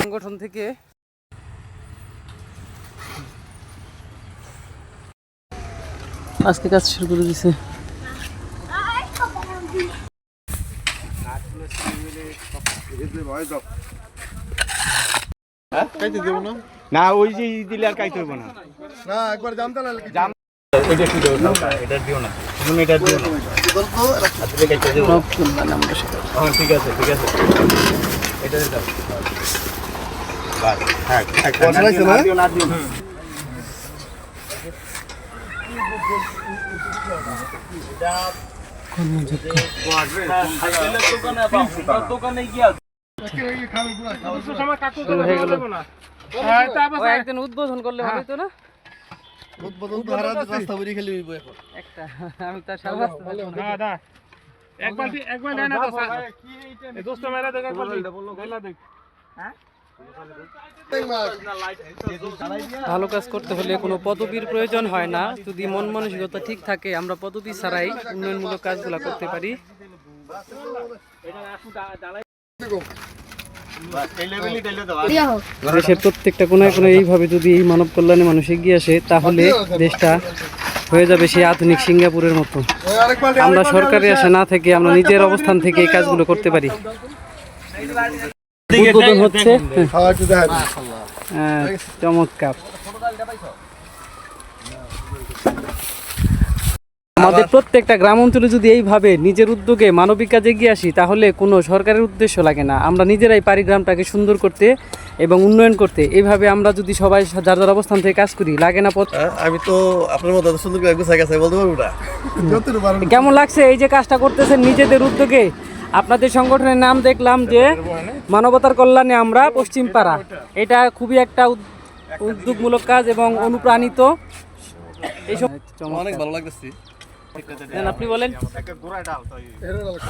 সংগঠন থেকে আজকে কাজ শুরু করে দিছে। না ওই যে ই দিলে আর কাইতে না। না একবার জানতে না ওইটা কি দেবো না এটা দিও না। তুমি এটা দিও না। হ্যাঁ ঠিক আছে ঠিক আছে। এটা দাও। বাস হ্যাঁ হ্যাঁ না? হয়ে একদিন উদ্বোধন করলে হবে তো না? উদ্বোধন তো হারা রাস্তা বেরিয়ে খেলি হইব এখন। একটা আমি তার সামনে আসতে পারব না। ভালো কাজ করতে হলে কোনো পদবীর প্রয়োজন হয় না। যদি মন মানসিকতা ঠিক থাকে আমরা পদবি ছাড়াই উন্নয়নমূলক কাজগুলো করতে পারি। দেশের প্রত্যেকটা কোনায় কোনায় এইভাবে যদি এই মানব কল্যাণে মানুষ এগিয়ে আসে তাহলে দেশটা হয়ে যাবে সেই আধুনিক সিঙ্গাপুরের মতো। আমরা সরকারি আশা না থেকে আমরা নিজের অবস্থান থেকে এই কাজগুলো করতে পারি। হচ্ছে হ্যাঁ, চমৎকার। আমাদের প্রত্যেকটা গ্রাম অঞ্চলে যদি এইভাবে নিজের উদ্যোগে মানবিক কাজে এগিয়ে আসি তাহলে কোনো সরকারের উদ্দেশ্য লাগে না। আমরা নিজেরাই পারি গ্রামটাকে সুন্দর করতে এবং উন্নয়ন করতে। এইভাবে আমরা যদি সবাই যার যার অবস্থান থেকে কাজ করি লাগে না পথ? আমি তো আপনার মতো সুন্দর করে গুছাই গেছে বলতে পারব না। কেমন লাগছে এই যে কাজটা করতেছেন নিজেদের উদ্যোগে? আপনাদের সংগঠনের নাম দেখলাম যে মানবতার কল্যাণে আমরা পশ্চিম পাড়া এটা খুবই একটা উদ্যোগমূলক কাজ এবং অনুপ্রাণিত। এইসব অনেক ভালো লাগতেছি। আপনি বলেন।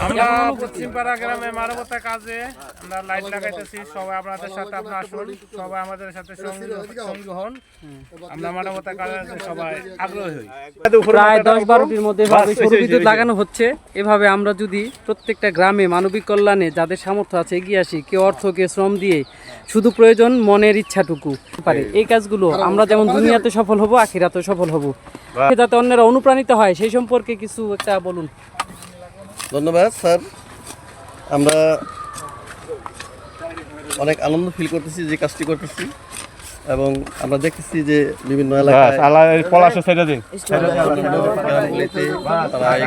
আমরা পশ্চিমপাড়া গ্রামে মানবতা কাজে আমরা লাইট লাগাইতেছি। সবাই আপনাদের সাথে আপনার আসুন। সবাই আমাদের সাথে সঙ্গী হন আমরা মানবতা কাজে সবাই আগ্রহী হই। প্রায় দশ বারোটির মধ্যে বিদ্যুৎ লাগানো হচ্ছে। এভাবে আমরা যদি প্রত্যেকটা গ্রামে মানবিক কল্যাণে যাদের সামর্থ্য আছে এগিয়ে আসি কেউ অর্থ কেউ শ্রম দিয়ে শুধু প্রয়োজন মনের ইচ্ছাটুকু পারে। এই কাজগুলো আমরা যেমন দুনিয়াতে সফল হব আখিরাতে সফল হব। যাতে অন্যরা অনুপ্রাণিত হয় সেই সম্পর্কে কিছু একটা বলুন। ধন্যবাদ স্যার। আমরা অনেক আনন্দ ফিল করতেছি যে কাজটি করতেছি। এবং আমরা দেখতেছি যে বিভিন্ন এলাকায় তারা এই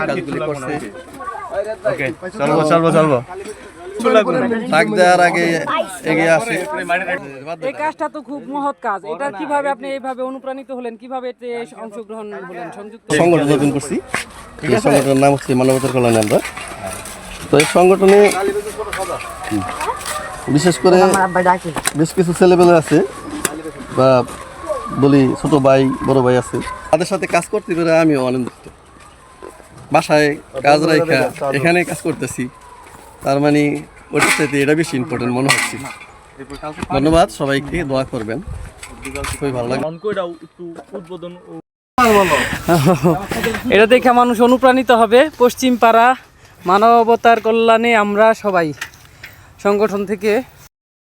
কাজগুলি করছে। ওকে চলবো চলবো চলবো। থাক দেওয়ার আগে এগিয়ে আসে। এই কাজটা তো খুব মহৎ কাজ। এটা কীভাবে আপনি এইভাবে অনুপ্রাণিত হলেন? কীভাবে এতে অংশগ্রহণ হলেন? সংযুক্ত সংগঠন নতুন করছি। এই সংগঠনের নাম হচ্ছে মানবতার কল্যাণে আমরা। তো এই সংগঠনে বিশেষ করে বেশ কিছু ছেলেবেলে আছে বা বলি ছোট ভাই বড় ভাই আছে। তাদের সাথে কাজ করতে পেরে আমিও আনন্দিত। বাসায় কাজ রাখা এখানে কাজ করতেছি। তার মানে ওটার সাথে এটা বেশি ইম্পর্টেন্ট মনে হচ্ছে। ধন্যবাদ, সবাইকে দোয়া করবেন। খুবই ভালো লাগে এটা দেখে মানুষ অনুপ্রাণিত হবে। পশ্চিম পাড়া মানবতার কল্যাণে আমরা সবাই সংগঠন থেকে